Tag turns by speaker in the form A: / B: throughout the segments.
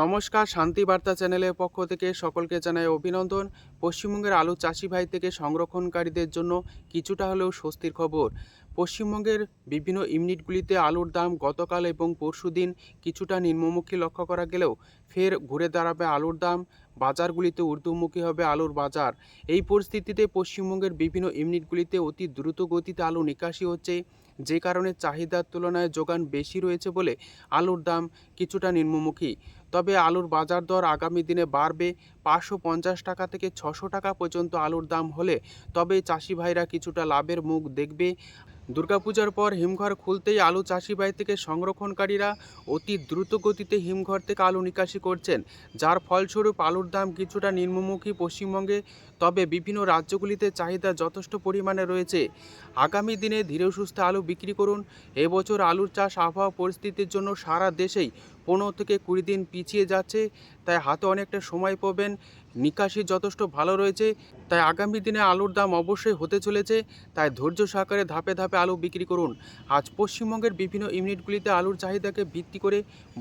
A: নমস্কার, শান্তি বার্তা চ্যানেলের পক্ষ থেকে সকলকে জানাই অভিনন্দন। পশ্চিমবঙ্গের আলু চাষি ভাই থেকে সংরক্ষণকারীদের জন্য কিছুটা হলেও স্বস্তির খবর। পশ্চিমবঙ্গের বিভিন্ন ইউনিটগুলিতে আলুর দাম গতকাল এবং পরশুদিন কিছুটা নিম্নমুখী লক্ষ্য করা গেলেও ফের ঘুরে দাঁড়াবে আলুর দাম। বাজারগুলিতে ঊর্ধ্বমুখী হবে আলুর বাজার। এই পরিস্থিতিতে পশ্চিমবঙ্গের বিভিন্ন ইউনিটগুলিতে অতি দ্রুত গতিতে আলু নিকাশি হচ্ছে। যে কারণে চাহিদার তুলনায় যোগান বেশি রয়েছে বলে আলুর দাম কিছুটা নিম্নমুখী। তবে আলুর বাজার দর আগামী দিনে বাড়বে। পাঁচশো পঞ্চাশ টাকা থেকে ছশো টাকা পর্যন্ত আলুর দাম হলে তবে চাষি ভাইরা কিছুটা লাভের মুখ দেখবে। দুর্গাপূজার পর হিমঘর খুলতেই আলু চাষি ভাই থেকে সংরক্ষণকারীরা অতি দ্রুত গতিতে হিমঘর থেকে আলু নিকাশি করছেন। যার ফলস্বরূপ আলুর দাম কিছুটা নিম্নমুখী পশ্চিমবঙ্গে, তবে বিভিন্ন রাজ্যগুলিতে চাহিদা যথেষ্ট পরিমাণে রয়েছে। আগামী দিনে ধীরে সুস্থে আলু বিক্রি করুন। এবছর আলুর চাষ আবহাওয়া পরিস্থিতির জন্য সারা দেশেই পনেরো থেকে কুড়ি দিন পিছিয়ে যাচ্ছে, তাই হাতে অনেকটা সময় পাবেন। নিকাশি যথেষ্ট ভালো রয়েছে, তাই আগামী দিনে আলুর দাম অবশ্যই হতে চলেছে, তাই ধৈর্য সহকারে ধাপে ধাপে আলু বিক্রি করুন। আজ পশ্চিমবঙ্গের বিভিন্ন ইউনিটগুলিতে আলুর চাহিদাকে ভিত্তি করে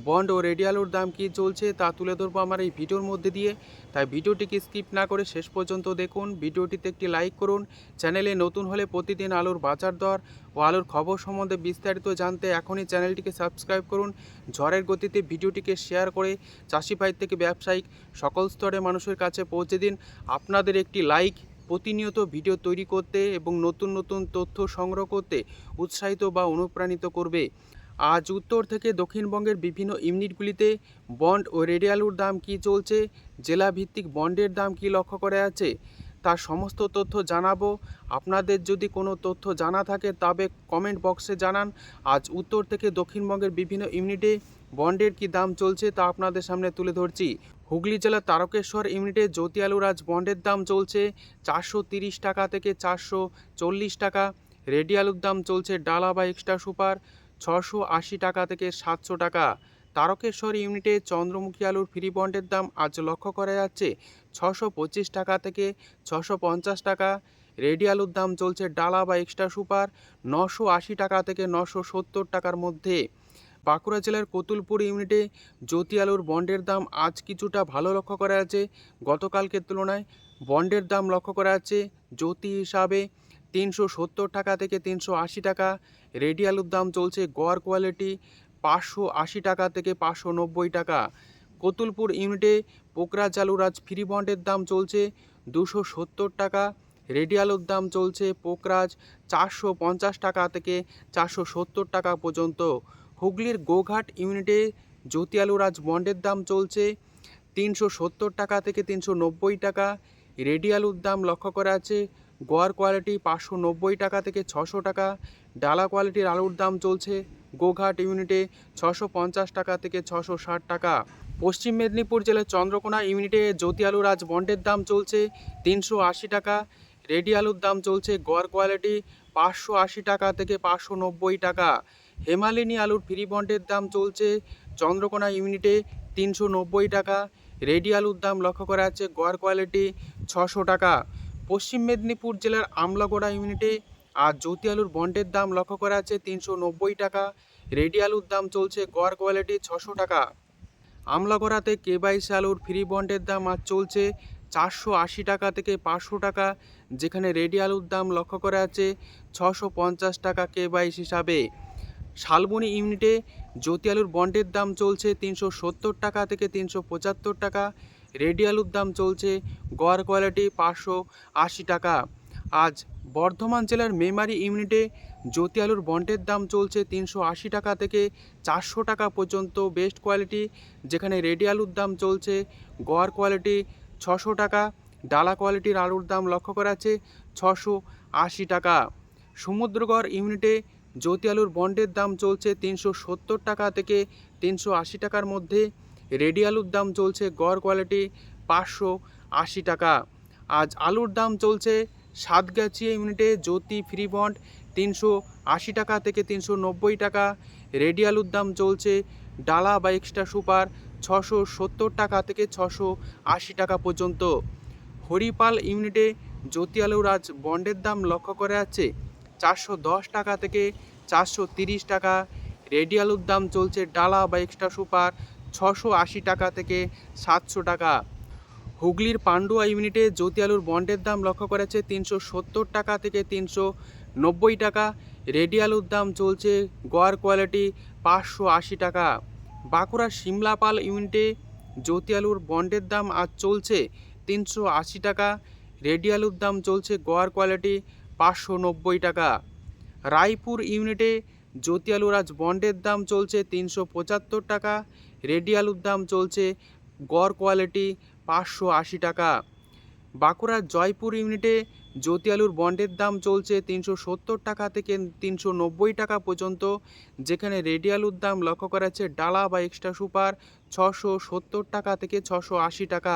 A: বন্ড ও রেডি আলুর দাম কী চলছে তা তুলে ধরবো আমার এই ভিডিওর মধ্যে দিয়ে। তাই ভিডিওটিকে স্কিপ না করে শেষ পর্যন্ত দেখুন, ভিডিওটিতে একটি লাইক করুন, চ্যানেলে নতুন হলে প্রতিদিন আলুর বাজার দর ও আলুর খবর সম্বন্ধে বিস্তারিত জানতে এখনই চ্যানেলটিকে সাবস্ক্রাইব করুন। ঝড়ের গতিতে ভিডিওটিকে শেয়ার করে চাষি ভাই থেকে ব্যবসায়িক সকল স্তরে মানুষের কাছে পৌঁছে দিন। আপনাদের একটি লাইক, প্রতিনিয়ত ভিডিও তৈরি করতে এবং নতুন নতুন তথ্য সংগ্রহ করতে উৎসাহিত বা অনুপ্রাণিত করবে। আজ উত্তর থেকে দক্ষিণবঙ্গের বিভিন্ন ইউনিটগুলিতে বন্ড ও রেডিয়ালুর দাম কী চলছে জেলা ভিত্তিক বন্ডের দাম কী লক্ষ্য করা আছে তার সমস্ত তথ্য জানাব। আপনাদের যদি কোনো তথ্য জানা থাকে, তবে কমেন্ট বক্সে জানান। আজ উত্তর থেকে দক্ষিণবঙ্গের বিভিন্ন ইউনিটে বন্ডের কি দাম চলছে তা আপনাদের সামনে তুলে ধরছি। হুগলি জেলার তারকেশ্বর ইউনিটে জ্যোতি আলুর আজ বন্ডের দাম চলছে চারশো তিরিশ টাকা থেকে চারশো চল্লিশ টাকা। রেডি আলুর দাম চলছে ডালা বা এক্সট্রা সুপার ছশো আশি টাকা থেকে সাতশো টাকা। তারকেশ্বর ইউনিটে চন্দ্রমুখী আলুর ফ্রি বন্ডের দাম আজ লক্ষ্য করা যাচ্ছে। ছশো পঁচিশ টাকা থেকে ছশো পঞ্চাশ টাকা। রেডি আলুর দাম চলছে ডালা বা এক্সট্রা সুপার নশো আশি টাকা থেকে নশো সত্তর টাকার মধ্যে। বাঁকুড়া জেলার কতুলপুর ইউনিটে জ্যোতি আলুর বন্ডের দাম আজ কিছুটা ভালো লক্ষ্য করা যাচ্ছে। গতকালকের তুলনায় বন্ডের দাম লক্ষ্য করা যাচ্ছে জ্যোতি হিসাবে তিনশো সত্তর টাকা থেকে তিনশো আশি টাকা। রেডি আলুর দাম চলছে গড় কোয়ালিটি পাঁচশো আশি টাকা থেকে পাঁচশো নব্বই টাকা। কতুলপুর ইউনিটে আলুর আজ ফ্রি বন্ডের দাম চলছে দুশো সত্তর টাকা। রেডি আলুর দাম চলছে পোকরাজ চারশো পঞ্চাশ টাকা থেকে চারশো সত্তর টাকা পর্যন্ত। হুগলির গোঘাট ইউনিটে জ্যোতি আলুর আজ বন্ডের দাম চলছে তিনশো সত্তর টাকা থেকে তিনশো নব্বই টাকা। রেডি আলুর দাম লক্ষ্য করা আছে গোয়ার কোয়ালিটি পাঁচশো নব্বই টাকা থেকে ছশো টাকা। ডালা কোয়ালিটির আলুর দাম চলছে গোঘাট ইউনিটে ছশো পঞ্চাশ টাকা থেকে ছশো ষাট টাকা। পশ্চিম মেদিনীপুর জেলার চন্দ্রকোনা ইউনিটে জ্যোতি আলুর আজ বন্ডের দাম চলছে তিনশো আশি টাকা, রেডি আলুর দাম চলছে গড় কোয়ালিটি পাঁচশো আশি টাকা থেকে পাঁচশো নব্বই টাকা। হেমালিনী আলুর ফ্রি বন্ডের দাম চলছে চন্দ্রকোনা ইউনিটে তিনশো নব্বই টাকা, রেডি আলুর দাম লক্ষ্য করা যাচ্ছে গড় কোয়ালিটি ছশো টাকা। পশ্চিম মেদিনীপুর জেলার আমলাগোড়া ইউনিটে আর জ্যোতি আলুর বন্ডের দাম লক্ষ্য করা যাচ্ছে তিনশো নব্বই টাকা। রেডি আলুর দাম চলছে গড় কোয়ালিটি ছশো টাকা। আমলাগড়াতে কেবাইসি আলুর ফ্রি বন্ডের দাম আজ চলছে চারশো আশি টাকা থেকে পাঁচশো টাকা, যেখানে রেডি আলুর দাম লক্ষ্য করা যাচ্ছে ছশো পঞ্চাশ টাকা কেবাইস হিসাবে। শালবনি ইউনিটে জ্যোতি আলুর বন্ডের দাম চলছে তিনশো সত্তর টাকা থেকে তিনশো পঁচাত্তর টাকা, রেডি আলুর দাম চলছে গড় কোয়ালিটি পাঁচশো আশি টাকা। আজ বর্ধমান জেলার মেমারি ইউনিটে জ্যোতি আলুর বন্ডের দাম চলছে তিনশো আশি টাকা থেকে চারশো টাকা পর্যন্ত বেস্ট কোয়ালিটি, যেখানে রেডি আলুর দাম চলছে গড় কোয়ালিটি ছশো টাকা, ডালা কোয়ালিটির আলুর দাম লক্ষ্য করা আছে ছশো আশি টাকা। সমুদ্রগড় ইউনিটে জ্যোতি আলুর বন্ডের দাম চলছে তিনশো সত্তর টাকা থেকে তিনশো আশি টাকার মধ্যে, রেডি আলুর দাম চলছে গড় কোয়ালিটি পাঁচশো আশি টাকা। আজ আলুর দাম চলছে সাতগাছিয়া ইউনিটে জ্যোতি ফ্রি বন্ড তিনশো আশি টাকা থেকে তিনশো নব্বই টাকা। রেডি আলুর দাম চলছে ডালা বা এক্সট্রা সুপার ছশো সত্তর টাকা থেকে ছশো আশি টাকা পর্যন্ত। হরিপাল ইউনিটে জ্যোতি আলুর আজ বন্ডের দাম লক্ষ্য করা যাচ্ছে চারশো দশ টাকা থেকে চারশো তিরিশ টাকা। রেডি আলুর দাম চলছে ডালা বা এক্সট্রা সুপার ছশো আশি টাকা থেকে সাতশো টাকা। হুগলির পান্ডুয়া ইউনিটে জ্যোতি আলুর বন্ডের দাম লক্ষ্য করেছে তিনশো সত্তর টাকা থেকে তিনশো নব্বই টাকা। রেডি আলুর দাম চলছে গোয়ার কোয়ালিটি পাঁচশো আশি টাকা। বাঁকুড়া সিমলাপাল ইউনিটে জ্যোতি আলুর বন্ডের দাম আজ চলছে তিনশো আশি টাকা। রেডি আলুর দাম চলছে গোয়ার কোয়ালিটি পাঁচশো নব্বই টাকা। রায়পুর ইউনিটে জ্যোতি আলুর আজ বন্ডের দাম চলছে তিনশো পঁচাত্তর টাকা। রেডি আলুর দাম চলছে গড় কোয়ালিটি পাঁচশো আশি টাকা। বাঁকুড়ার জয়পুর ইউনিটে জ্যোতি আলুর বন্ডের দাম চলছে তিনশো সত্তর টাকা থেকে তিনশো নব্বই টাকা পর্যন্ত, যেখানে রেডি আলুর দাম লক্ষ্য করা যাচ্ছে ডালা বা এক্সট্রা সুপার ছশো সত্তর টাকা থেকে ছশো আশি টাকা।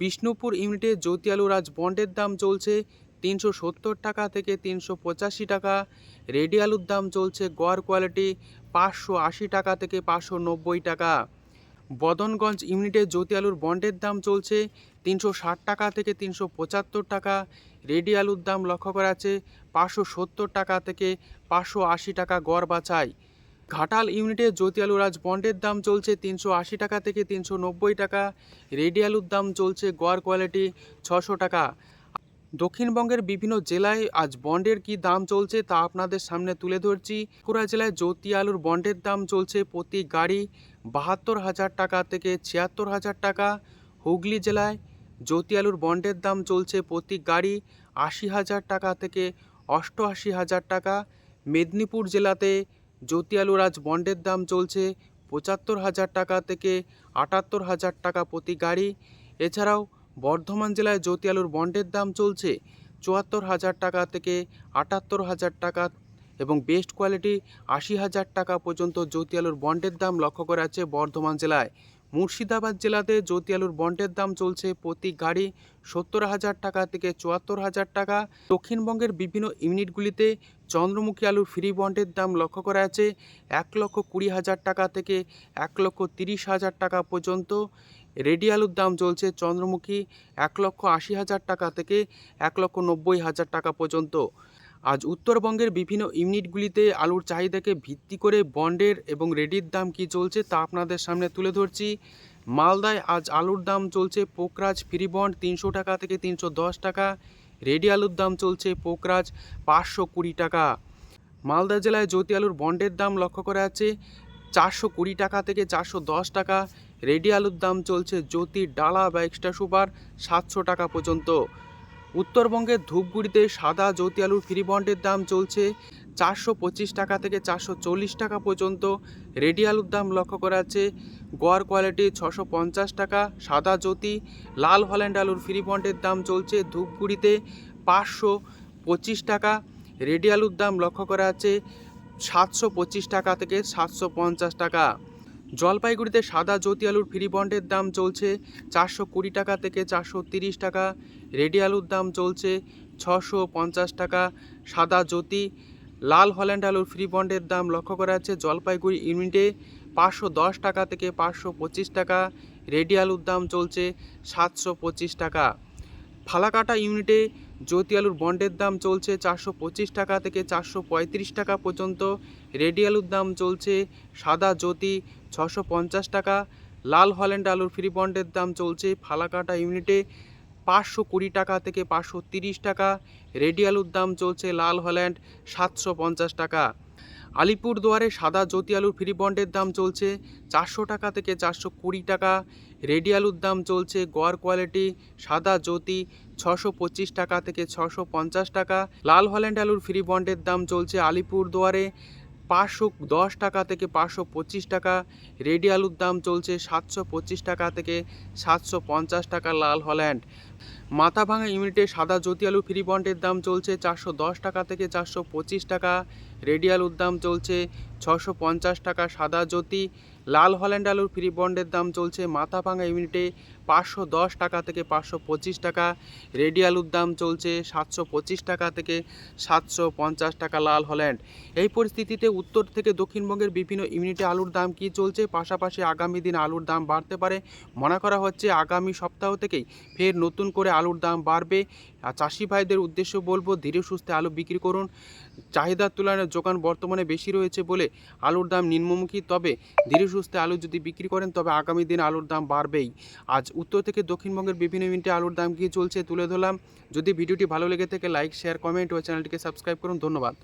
A: বিষ্ণুপুর ইউনিটে জ্যোতি আলুর আজ বন্ডের দাম চলছে তিনশো সত্তর টাকা থেকে তিনশো পঁচাশি টাকা। রেডি আলুর দাম চলছে গড় কোয়ালিটি পাঁচশো আশি টাকা থেকে পাঁচশো নব্বই টাকা। বদনগঞ্জ ইউনিটে জ্যোতি আলুর বন্ডের দাম চলছে তিনশো ষাট টাকা থেকে তিনশো পঁচাত্তর টাকা। রেডি আলুর দাম লক্ষ্য করা আছে পাঁচশো সত্তর টাকা থেকে পাঁচশো আশি টাকা গড় বাছাই। ঘাটাল ইউনিটে জ্যোতি আলুর আজ বন্ডের দাম চলছে তিনশো আশি টাকা থেকে তিনশো নব্বই টাকা। রেডি আলুর দাম চলছে গড় কোয়ালিটি ছশো টাকা। দক্ষিণবঙ্গের বিভিন্ন জেলায় আজ বন্ডের কি দাম চলছে তা আপনাদের সামনে তুলে ধরছি। বাঁকুড়া জেলায় জ্যোতি আলুর বন্ডের দাম চলছে প্রতি গাড়ি বাহাত্তর হাজার টাকা থেকে ছিয়াত্তর হাজার টাকা। হুগলি জেলায় জ্যোতি আলুর বন্ডের দাম চলছে প্রতি গাড়ি আশি হাজার টাকা থেকে অষ্টআশি হাজার টাকা। মেদিনীপুর জেলাতে জ্যোতি আলুর আজ বন্ডের দাম চলছে পঁচাত্তর হাজার টাকা থেকে আটাত্তর হাজার টাকা প্রতি গাড়ি। এছাড়াও বর্ধমান জেলায় জ্যোতি আলুর বন্ডের দাম চলছে চুয়াত্তর হাজার টাকা থেকে আটাত্তর হাজার টাকা এবং বেস্ট কোয়ালিটি আশি হাজার টাকা পর্যন্ত জ্যোতি আলুর বন্ডের দাম লক্ষ্য করা আছে বর্ধমান জেলায়। মুর্শিদাবাদ জেলাতে জ্যোতি আলুর বন্ডের দাম চলছে প্রতি গাড়ি সত্তর হাজার টাকা থেকে চুয়াত্তর হাজার টাকা। দক্ষিণবঙ্গের বিভিন্ন ইউনিটগুলিতে চন্দ্রমুখী আলুর ফ্রি বন্ডের দাম লক্ষ্য করা আছে এক লক্ষ কুড়ি হাজার টাকা থেকে এক লক্ষ তিরিশ হাজার টাকা পর্যন্ত। রেডি আলুর দাম চলছে চন্দ্রমুখী এক লক্ষ আশি হাজার টাকা থেকে এক লক্ষ নব্বই হাজার টাকা পর্যন্ত। আজ উত্তরবঙ্গের বিভিন্ন ইউনিটগুলিতে আলুর চাহিদাকে ভিত্তি করে বন্ডের এবং রেডির দাম কি চলছে তা আপনাদের সামনে তুলে ধরছি। মালদায় আজ আলুর দাম চলছে পোকরাজ ফ্রি বন্ড তিনশো টাকা থেকে তিনশো দশ টাকা, রেডি আলুর দাম চলছে পোকরাজ পাঁচশো কুড়ি টাকা। মালদা জেলায় জ্যোতি আলুর বন্ডের দাম লক্ষ্য করা আছে চারশো কুড়ি টাকা থেকে চারশো দশ টাকা রেডি আলুর দাম চলছে জ্যোতি ডালা বা এক্সট্রা সুপার সাতশো টাকা পর্যন্ত। উত্তরবঙ্গের ধূপগুড়িতে সাদা জ্যোতি আলুর ফ্রি বন্ডের দাম চলছে চারশো পঁচিশ টাকা থেকে চারশো চল্লিশ টাকা পর্যন্ত। রেডি আলুর দাম লক্ষ্য করা আছে গোয়ার কোয়ালিটি ছশো পঞ্চাশ টাকা, সাদা জ্যোতি, লাল হল্যান্ড আলুর ফ্রি বন্ডের দাম চলছে ধূপগুড়িতে পাঁচশো পঁচিশ টাকা। রেডি আলুর দাম লক্ষ্য করা আছে সাতশো পঁচিশ টাকা থেকে সাতশো পঞ্চাশ টাকা। জলপাইগুড়িতে সাদা জ্যোতি আলুর ফ্রি বন্ডের দাম চলছে চারশো কুড়ি টাকা থেকে চারশো তিরিশ টাকা। রেডি আলুর দাম চলছে ছশো পঞ্চাশ টাকা। সাদা জ্যোতি, লাল হল্যান্ড আলুর ফ্রি বন্ডের দাম লক্ষ্য করা যাচ্ছে জলপাইগুড়ি ইউনিটে পাঁচশো দশ টাকা থেকে পাঁচশো পঁচিশ টাকা। রেডি আলুর দাম চলছে সাতশো পঁচিশ টাকা। ফালাকাটা ইউনিটে জ্যোতি আলুর বন্ডের দাম চলছে চারশো পঁচিশ টাকা থেকে চারশো পঁয়ত্রিশ টাকা পর্যন্ত। রেডি আলুর দাম চলছে সাদা জ্যোতি ছশো পঞ্চাশ টাকা। লাল হল্যান্ড আলুর ফ্রি বন্ডের দাম চলছে ফালাকাটা ইউনিটে পাঁচশো কুড়ি টাকা থেকে পাঁচশো তিরিশ টাকা। রেডি আলুর দাম চলছে লাল হল্যান্ড সাতশো পঞ্চাশ টাকা। আলিপুরদুয়ারে সাদা জ্যোতি আলুর ফ্রি বন্ডের দাম চলছে চারশো টাকা থেকে চারশো কুড়ি টাকা। রেডি আলুর দাম চলছে গড় কোয়ালিটি সাদা জ্যোতি ছশো পঁচিশ টাকা থেকে ছশো পঞ্চাশ টাকা। লাল হল্যান্ড আলুর ফ্রি বন্ডের দাম চলছে আলিপুরদুয়ারে পাঁচশো দশ টাকা থেকে পাঁচশো পঁচিশ টাকা। রেডি আলুর দাম চলছে সাতশো পঁচিশ টাকা থেকে সাতশো পঞ্চাশ টাকা লাল হল্যান্ড। মাথা ভাঙা ইউনিটে সাদা জ্যোতি আলু ফ্রি বন্ডের দাম চলছে চারশো দশ টাকা থেকে চারশো পঁচিশ টাকা। রেডি আলুর দাম চলছে ছশো পঞ্চাশ টাকা সাদা জ্যোতি। লাল হল্যান্ড আলুর ফ্রি বন্ডের দাম চলছে মাথাভাঙা ইউনিটে পাঁচশো দশ টাকা থেকে পাঁচশো পঁচিশ টাকা। রেডি আলুর দাম চলছে সাতশো পঁচিশ টাকা থেকে সাতশো পঞ্চাশ টাকা লাল হল্যান্ড। এই পরিস্থিতিতে উত্তর থেকে দক্ষিণবঙ্গের বিভিন্ন ইউনিটে আলুর দাম কি চলছে? পাশাপাশি আগামী দিন আলুর দাম বাড়তে পারে। মনে করা হচ্ছে আগামী সপ্তাহ থেকেই ফের নতুন করে আলুর দাম বাড়বে। আর চাষি ভাইদের উদ্দেশ্য বলব, ধীরে সুস্থে আলু বিক্রি করুন। চাহিদার তুলনায় যোগান বর্তমানে বেশি রয়েছে বলে আলুর দাম নিম্নমুখী। তবে ধীরে সুস্থে আলু যদি বিক্রি করেন, তবে আগামী দিন আলুর দাম বাড়বেই। আজ উত্তর থেকে দক্ষিণবঙ্গের বিভিন্ন মিনিটে আলুর দাম কী চলছে তুলে ধরলাম। যদি ভিডিওটি ভালো লেগে থাকে, লাইক, শেয়ার, কমেন্ট ও চ্যানেলটিকে সাবস্ক্রাইব করুন। ধন্যবাদ।